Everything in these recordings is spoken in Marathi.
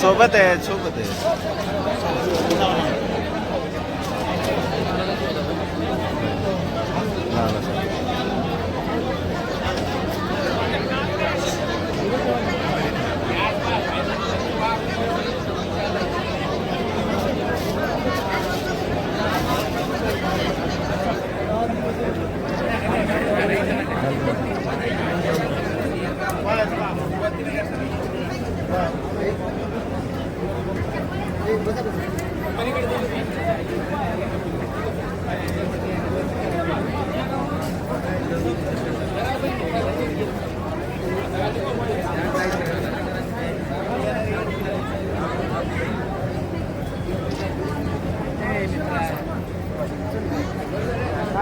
सोबत आहे सोबत आहे.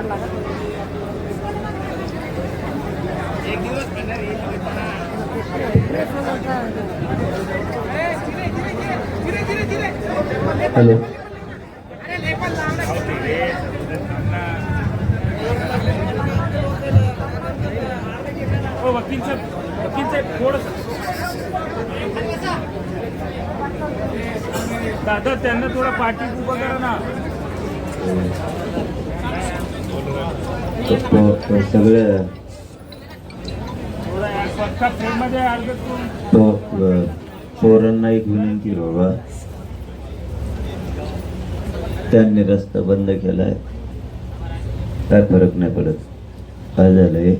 Gracias. हॅलो. वकील साहेब वकील साहेब थोडंसं दादा त्यांना थोडं पाठी उभं करा ना. तो- तो? पोरांना एक विनंती बाबा. त्यांनी रस्ता बंद केलाय. काय फरक नाही पडत. काय झालंय?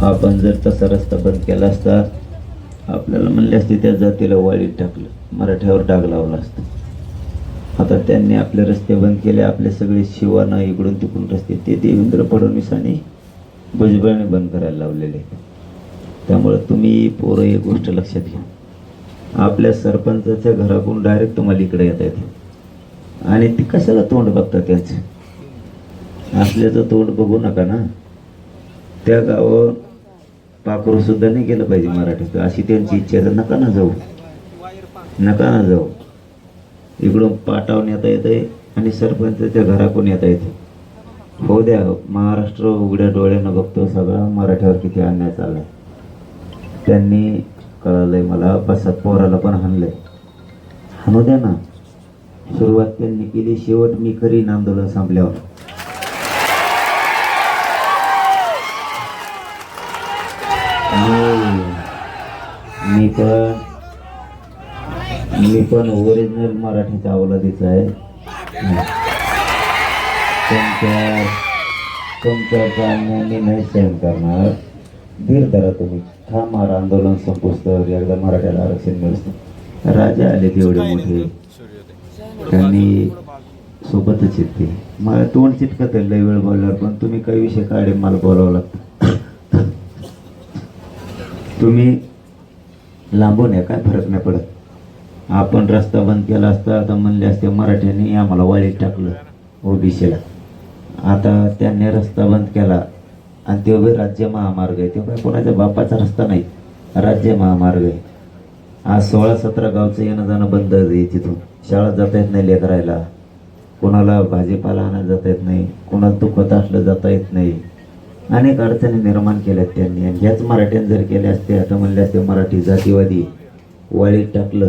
आपण जर तसा रस्ता बंद केला असता आपल्याला म्हणले असते त्या जातीला वाळीत टाकलं. मराठ्यावर डाग लावला असता. आता त्यांनी आपले रस्ते बंद केले आपले सगळे शिवाना इकडून तिकडून रस्ते ते देवेंद्र फडणवीसांनी भुजबळाने बंद करायला लावलेले आहेत. तुम्ही पोरं एक गोष्ट लक्षात घ्या. आपल्या सरपंचाच्या घराकडून डायरेक्ट तुम्हाला इकडे येता आहेत आणि ती कशाला तोंड बघतात त्याचं? आपल्याचं तोंड बघू नका ना. त्या गावावर पाखरू सुद्धा नाही गेलं पाहिजे मराठीत. अशी त्यांची इच्छा आहे. तर नका ना जाऊ. नका ना जाऊ. इकडून पाटावून येता येते आणि सरपंचाच्या घराकडून येता येते हो द्या महाराष्ट्र उघड्या डोळ्यानं बघतो सगळा. मराठ्यावर किती अन्याय चाललाय. त्यांनी कळालंय मला बसात पोराला पण हाणलंय. हाणू द्या ना. सुरुवात त्यांनी केली शेवट मी करीन आंदोलन संपल्यावर. मी- पण मी पण ओरिजिनल मराठीचा अवलादीचा आहे. तुमच्या तुमच्या मी नाही सहन करणार. धीर धरा तुम्ही. थांबार आंदोलन संपुस्तर एकदा मराठ्याला आरक्षण मिळतं. राजा आले तेवढे मोठे. त्यांनी सोबतच येते. मला तोंड चिटकत लय वेळ बोलल्यावर पण तुम्ही काही विषय काढे मला बोलावं लागतं. तुम्ही लांबून आहे काय फरक नाही पडत. आपण रस्ता बंद केला असता आता म्हणले असते मराठ्यांनी आम्हाला वाळीत टाकलं ओबीसीला. आता त्यांनी रस्ता बंद केला. आणि तो बी राज्य महामार्ग आहे. तो काय कोणाच्या बापाचा रस्ता नाही. राज्य महामार्ग आहे. आज सोळा सतरा गावचं येणं जाणं बंद आहे तिथून. शाळेत जाता येत नाही लेकरायला. कोणाला भाजीपाला आणायला जाता येत नाही. कोणाला दुखत असलं जाता येत नाही. अनेक अडचणी निर्माण केल्यात त्यांनी. आणि ह्याच मराठ्यानं जर केले असते आता म्हणले असते मराठी जातीवादी वाळीत टाकलं.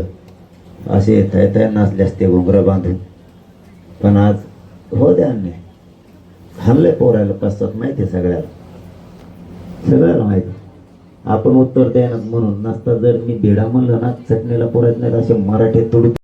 असे तय तय नसले असते घोंगरा बांधून. पण आज हो द्या अन्याय. हल्ले पोरायला पसतात माहिती आहे सगळ्याला. सगळ्याला माहिती. आपण उत्तर द्यायला म्हणून नसता जर मी भिडा म्हणलं ना चटणीला पोरायत नाही असे मराठी तुडू